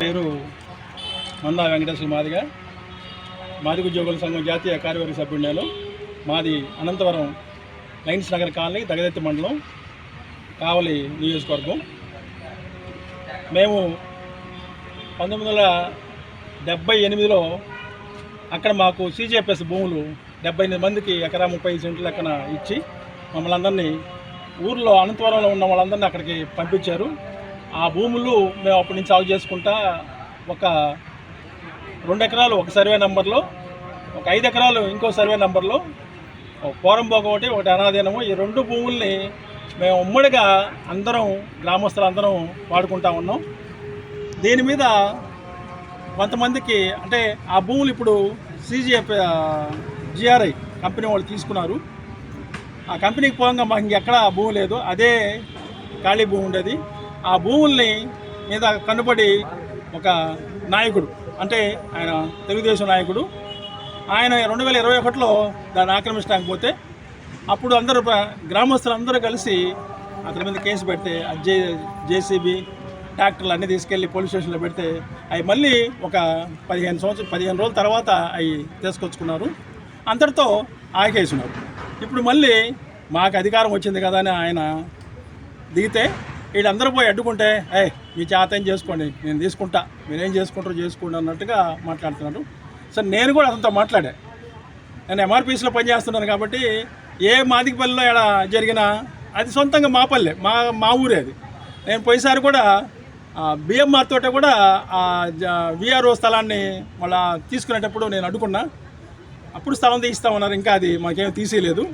పేరు మందా వెంకటేశ్వర మాదిగా. మాదిగ ఉద్యోగుల సంఘం జాతీయ కార్యవర్గ సభ్యుడు నేను మాది అనంతవరం లైన్స్ నగర్ కాలనీ దగదెత్తి మండలం కావలి నియోజకవర్గం. మేము పంతొమ్మిది వందల డెబ్బై ఎనిమిదిలో అక్కడ మాకు సీజేపీఎస్ భూములు డెబ్బై ఎనిమిది మందికి ఎకరా ముప్పై సెంట్లు లెక్కన ఇచ్చి మమ్మల్ని అందరినీ ఊర్లో అనంతవరంలో ఉన్న వాళ్ళందరినీ అక్కడికి పంపించారు. ఆ భూములు మేము అప్పటి నుంచి సాగు చేసుకుంటా ఒక రెండు ఎకరాలు ఒక సర్వే నెంబర్లో ఒక ఐదు ఎకరాలు ఇంకో సర్వే నెంబర్లో ఒక పోరంబోక ఒకటి ఒకటి అనాధీనము ఈ రెండు భూముల్ని మేము ఉమ్మడిగా అందరం గ్రామస్తులు అందరం వాడుకుంటా ఉన్నాం. దీని మీద కొంతమందికి అంటే ఆ భూములు ఇప్పుడు సీజీఎఫ్ జిఆర్ఐ కంపెనీ వాళ్ళు తీసుకున్నారు. ఆ కంపెనీకి పోగా మాకు ఇంకెక్కడ భూమి లేదు. అదే ఖాళీ భూమి ఉండేది. ఆ భూముల్ని మీద కనుబడి ఒక నాయకుడు అంటే ఆయన తెలుగుదేశం నాయకుడు ఆయన రెండు వేల ఇరవై ఒకటిలో దాన్ని ఆక్రమించడానికి పోతే అప్పుడు అందరూ గ్రామస్తులందరూ గ్రామస్తులు అందరూ కలిసి అతని మీద కేసు పెడితే జే జేసీబీ ట్రాక్టర్లు అన్నీ తీసుకెళ్ళి పోలీస్ స్టేషన్లో పెడితే అవి మళ్ళీ ఒక పదిహేను సంవత్సరం పదిహేను రోజుల తర్వాత అవి తీసుకొచ్చుకున్నారు. అంతటితో ఆగేసినారు. ఇప్పుడు మళ్ళీ మాకు అధికారం వచ్చింది కదా అని ఆయన దిగితే వీళ్ళందరూ పోయి అడ్డుకుంటే ఏ మీ చేత చేసుకోండి నేను తీసుకుంటా మీరేం చేసుకుంటారో చేసుకోండి అన్నట్టుగా మాట్లాడుతున్నారు. సరే నేను కూడా అతనితో మాట్లాడా? నేను ఎంఆర్పీస్లో పనిచేస్తున్నాను కాబట్టి ఏ మాదికపల్లిలో ఇలా జరిగినా అది సొంతంగా మా పల్లె మా మా ఊరే అది. నేను పోయిసారి కూడా బిఎంఆర్ తోట కూడా విఆర్ఓ స్థలాన్ని మళ్ళా తీసుకునేటప్పుడు నేను అడ్డుకున్నా. అప్పుడు స్థలం తీస్తామన్నారు ఇంకా అది మాకేం తీసేయలేదు.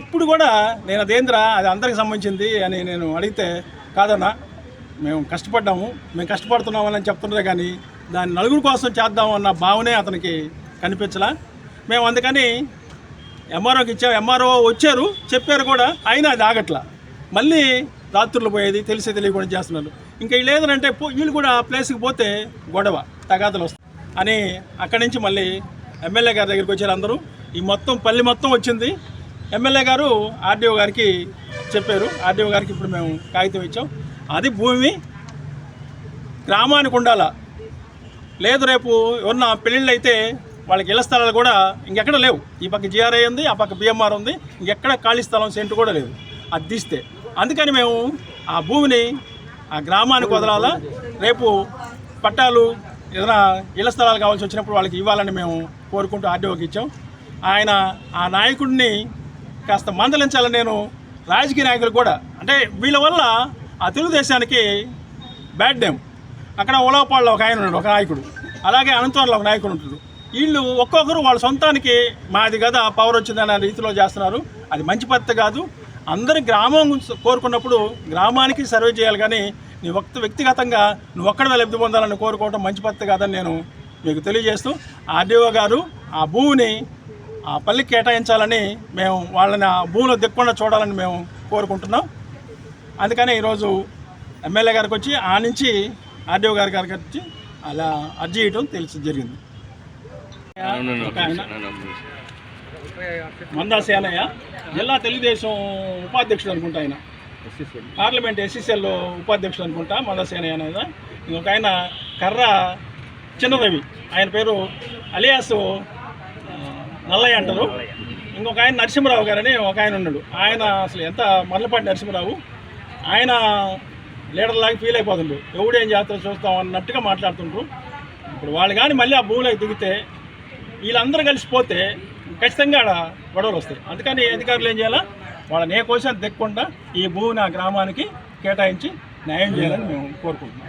ఇప్పుడు కూడా నేను అదేంద్ర అది అందరికి సంబంధించింది అని నేను అడిగితే కాదన్నా మేము కష్టపడ్డాము మేము కష్టపడుతున్నామని చెప్తున్నదే కానీ దాన్ని నలుగురు కోసం చేద్దాం అన్న భావనే అతనికి కనిపించలా. మేము అందుకని ఎంఆర్ఓకి ఇచ్చాం. ఎంఆర్ఓ వచ్చారు చెప్పారు కూడా అయినా అది ఆగట్లా. మళ్ళీ రాత్రులు పోయేది తెలిసే తెలియకుండా చేస్తున్నారు. ఇంకా వీళ్ళు ఏదంటే పో వీళ్ళు కూడా ఆ ప్లేస్కి పోతే గొడవ తగాదలు వస్తాయి. అని అక్కడి నుంచి మళ్ళీ ఎమ్మెల్యే గారి దగ్గరికి వచ్చారు అందరూ. ఈ మొత్తం పల్లి మొత్తం వచ్చింది. ఎమ్మెల్యే గారు ఆర్డీఓ గారికి చెప్పారు. ఆర్డీఓ గారికి ఇప్పుడు మేము కాగితం ఇచ్చాం. అది భూమి గ్రామానికి ఉండాలా? లేదు రేపు ఎవరన్నా పెళ్ళిళ్ళు అయితే వాళ్ళకి ఇళ్ళ స్థలాలు కూడా ఇంకెక్కడ లేవు. ఈ పక్క జిఆర్ఐ ఉంది ఆ పక్క బిఎంఆర్ ఉంది. ఇంకెక్కడ ఖాళీ స్థలం సెంటు కూడా లేదు. అది తీస్తే అందుకని మేము ఆ భూమిని ఆ గ్రామానికి వదలాలా. రేపు పట్టాలు ఏదైనా ఇళ్ళ స్థలాలు కావాల్సి వచ్చినప్పుడు వాళ్ళకి ఇవ్వాలని మేము కోరుకుంటూ ఆర్డీఓకి ఇచ్చాం. ఆయన ఆ నాయకుడిని కాస్త మందలించాలని నేను రాజకీయ నాయకులు కూడా అంటే వీళ్ళ వల్ల ఆ తెలుగుదేశానికి బ్యాడ్ నేమ్. అక్కడ ఉలవపాళ్ళలో ఒక ఆయన ఉన్నాడు ఒక నాయకుడు. అలాగే అనంతవరంలో ఒక నాయకుడు ఉంటాడు. వీళ్ళు ఒక్కొక్కరు వాళ్ళ సొంతానికి మాది కదా పవర్ వచ్చిందనే రీతిలో చేస్తున్నారు. అది మంచి పద్ధతి కాదు. అందరి గ్రామం కోరుకున్నప్పుడు గ్రామానికి సర్వే చేయాలి కానీ నీ ఒక్క వ్యక్తిగతంగా నువ్వు ఒక్కడ లబ్ధి పొందాలని కోరుకోవడం మంచి పద్ధతి కాదని నేను మీకు తెలియజేస్తూ ఆర్డీఓ గారు ఆ భూమిని ఆ పల్లికి కేటాయించాలని మేము వాళ్ళని ఆ భూమిలో దిక్కుండా చూడాలని మేము కోరుకుంటున్నాం అందుకనే ఈరోజు ఎమ్మెల్యే గారికి వచ్చి ఆ నుంచి ఆర్డీఓ గారి గారికి వచ్చి అలా అర్జీ ఇవ్వడం తెలిసి జరిగింది మందాసేనయ్య మందా సేనయ్య జిల్లా తెలుగుదేశం ఉపాధ్యక్షుడు అనుకుంటా ఆయన. పార్లమెంట్ ఎస్సీసీఎల్ ఉపాధ్యక్షుడు అనుకుంటా మందా సేనయ్య అనేది ఇంకొక ఆయన కర్ర చిన్నరవి ఆయన పేరు అలియాస్ నల్లయ్య అంటారు. ఇంకొక ఆయన నరసింహరావు గారని ఒక ఆయన ఉన్నాడు. ఆయన అసలు ఎంత మరలపాటి నరసింహరావు. ఆయన లీడర్ లాగా ఫీల్ అయిపోతుండ్రు ఎవడేం చేస్తారో చూస్తాం అన్నట్టుగా మాట్లాడుతుండ్రు. ఇప్పుడు వాళ్ళు కానీ మళ్ళీ ఆ భూమిలోకి దిగితే వీళ్ళందరూ కలిసిపోతే ఖచ్చితంగా ఆడ గొడవలు వస్తాయి. అందుకని అధికారులు ఏం చేయాలా? వాళ్ళని ఏ కోసం దిక్కకుండా ఈ భూమిని ఆ గ్రామానికి కేటాయించి న్యాయం చేయాలని మేము కోరుకుంటున్నాం.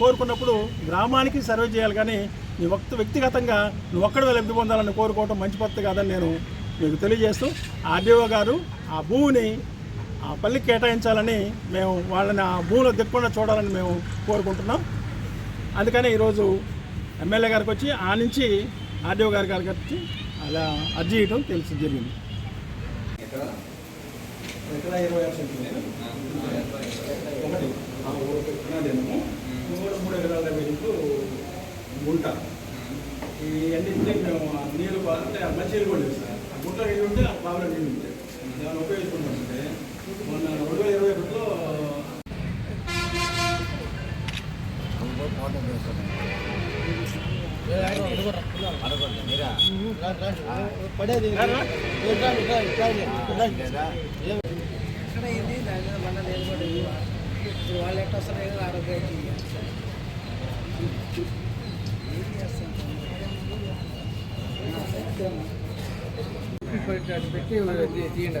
కోరుకున్నప్పుడు గ్రామానికి సర్వే చేయాలి కానీ నీ ఒక్క వ్యక్తిగతంగా నువ్వు ఒక్కడ లబ్ధి పొందాలని కోరుకోవటం మంచి పద్ధతి కాదని నేను మీకు తెలియజేస్తూ ఆర్డీఓ గారు ఆ భూమిని ఆ పల్లికి కేటాయించాలని మేము వాళ్ళని ఆ భూమిలో దిక్కకుండా చూడాలని మేము కోరుకుంటున్నాం. అందుకని ఈరోజు ఎమ్మెల్యే గారికి వచ్చి ఆ నుంచి ఆర్డీఓ గారి గారికి వచ్చి అలా అర్జీ చేయడం తెలిసి జరిగింది. ఇరవై ఆరు మూడు మూడు ఎకరాల గుంట. ఈ మేము నీళ్ళు అంటే మంచి కూడా సార్. ఆ గుంట నీళ్ళు ఉంటే ఆ బావిలో నీళ్ళు ఉంటాయి దాన్ని ఉపయోగించుకుంటామంటే మొన్న రెండు వేల ఇరవై ఒకటిలో పడేది. ఎక్కడైంది దాని వల్ల నేను కూడా ఇప్పుడు వాళ్ళు ఎట్లా వస్తున్నాయి ఆరోగ్యం ఏం పెట్టి తీయండి